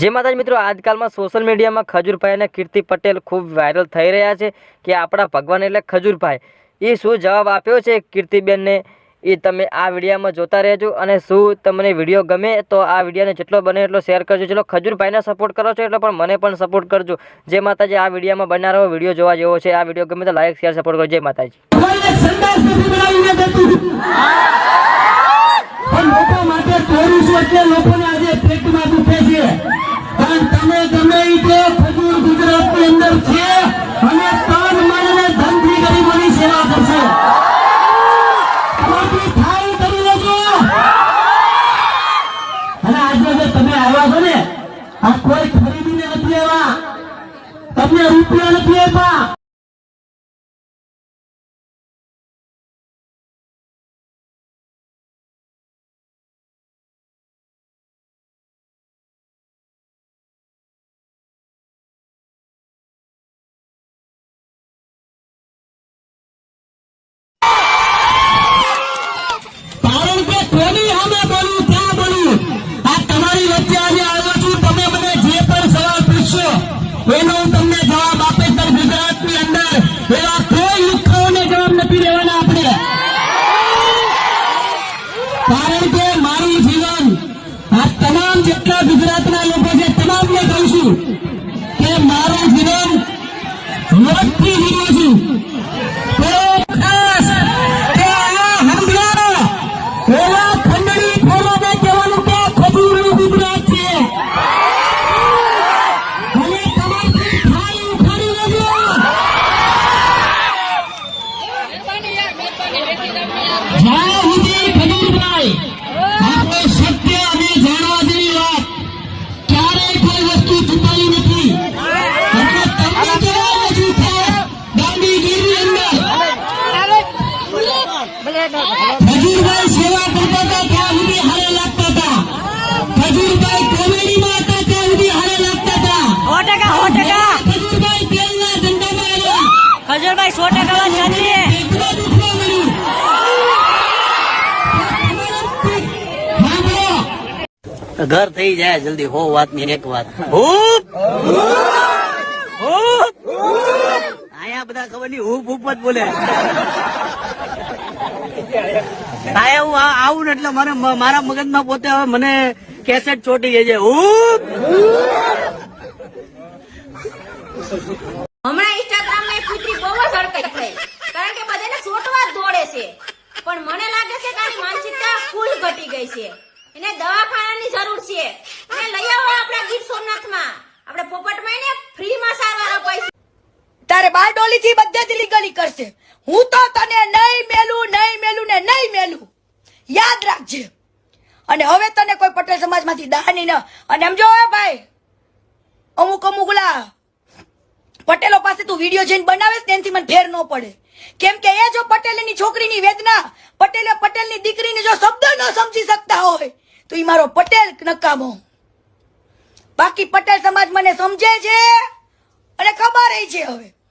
જે માતાજી મિત્રો, આજકાલમાં સોશિયલ મીડિયામાં ખજૂરભાઈ અને કીર્તિ પટેલ ખૂબ વાયરલ થઈ રહ્યા છે કે આપણા ભગવાન એટલે ખજૂરભાઈ. એ શું જવાબ આપ્યો છે કીર્તિબેનને? એ તમે આ વિડીયોમાં જોતા રહેજો અને શું તમને વીડિયો ગમે તો આ વિડીયોને જેટલો બને એટલો શેર કરજો. જેટલો ખજૂરભાઈને સપોર્ટ કરો છો એટલે પણ મને પણ સપોર્ટ કરજો. જે માતાજી આ વિડીયોમાં બનારો વીડિયો જોવા જેવો છે, આ વીડિયો ગમે તો લાઈક શેર સપોર્ટ કરજો. જય માતાજી. પણ લોકો માટે કરું છું એટલે લોકોને આજે પેટમાં દુખે છે. પણ તમે ગમે રીતે ખજૂર ગુજરાતની અંદર છે અને તન મન અને ધનથી ગરીબોની સેવા કરશે. તમે આવ્યા છો ને, આ કોઈ ખરીદીને નથી આવ્યા તમને રૂપિયા નથી આપ્યા કોઈ લુખ્ખાઓને જવાબ નથી દેવાના આપણે. કારણ કે મારું જીવન આ તમામ જેટલા ગુજરાતના લોકો છે, તમામને કહું છું કે મારું જીવન મોતથી જીવું છું. તો ખજૂરભાઈ સેવા કરતા હતા ત્યાં સુધી હારે લાગતા હતા. ખજૂરભાઈ કોમેડીમાં હતા ત્યાં સુધી હારે લાગતા હતા. સો ટકા સો ટકા. ખજૂરભાઈ તેલના ધંધામાં આવ્યા. ખજૂરભાઈ સો ટકા વાત સાચી ઘર થઈ જાય જલ્દી હો વાતની એક વાત. હૂપ આયા બધા ખબર નહીં હૂપ હૂપ જ બોલે. સાહેબ હું આવું ને એટલે મારે મારા મગજમાં પોતે હવે મને કેસેટ ચોટી જાય છે હૂપ હમણાં ઇન્સ્ટાગ્રામમાં કુતરી બહુ જ હડકાઈ થઈ. કારણ કે બધાને સોટવા દોડે છે. પણ મને લાગે છે કે માનસિકતા ફૂલ ઘટી ગઈ છે. એને દવાખાનાની જરૂર છે. અને લઈ આવો આપણા ગીર સોમનાથમાં. આપણે પોપટમાં એને તારે બારડોલી થી બધે બધેથી લીગલી કરશે. હું તો તને નહીં મેલું નહીં મેલું ને નહીં મેલું. યાદ રાખજે. અને હવે તને કોઈ પટેલ સમાજમાંથી દાની ન. અને એમ જો ભાઈ, અમુક અમુક ઓલા પટેલો પાસે તું વીડિયો જઈને બનાવેશ ને મને ફેર ન પડે. કેમ કે એ જો પટેલની છોકરીની વેદના, પટેલે પટેલની દીકરીને જો શબ્દ ન સમજી શકતા હોય, તો ઈ મારો પટેલ નકામો. બાકી પટેલ સમાજ મને સમજે છે અને ખબર છે હવે.